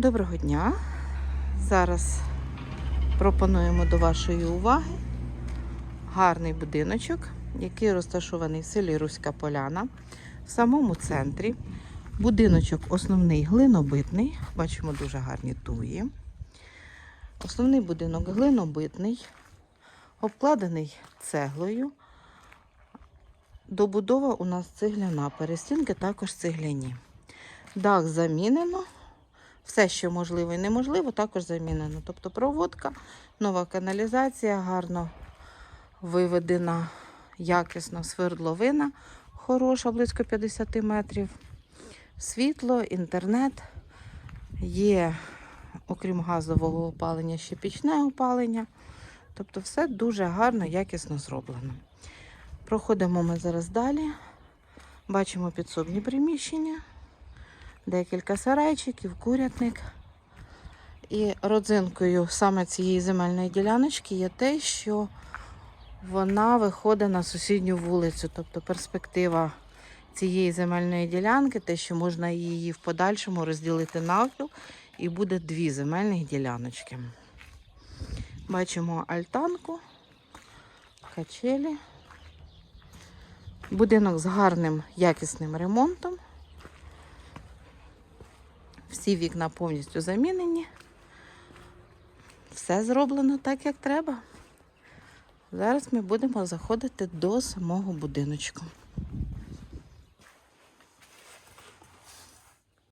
Доброго дня. Зараз пропонуємо до вашої уваги гарний будиночок, який розташований в селі Руська Поляна, в самому центрі. Будиночок основний глинобитний. Бачимо дуже гарні туї. Основний будинок глинобитний, обкладений цеглою. Добудова у нас цегляна, перестінки також цегляні. Дах замінено. Все, що можливо і неможливо, також замінено. Тобто проводка, нова каналізація, гарно виведена якісно свердловина, хороша, близько 50 метрів. Світло, інтернет. Є, окрім газового опалення, ще пічне опалення. Тобто все дуже гарно, якісно зроблено. Проходимо ми зараз далі. Бачимо підсобні приміщення декілька сарайчиків, курятник. І родзинкою саме цієї земельної діляночки є те, що вона виходить на сусідню вулицю. Тобто перспектива цієї земельної ділянки, те, що можна її в подальшому розділити навпіл, і буде дві земельних діляночки. Бачимо альтанку, качелі. Будинок з гарним якісним ремонтом. Всі вікна повністю замінені. Все зроблено так, як треба. Зараз ми будемо заходити до самого будиночку.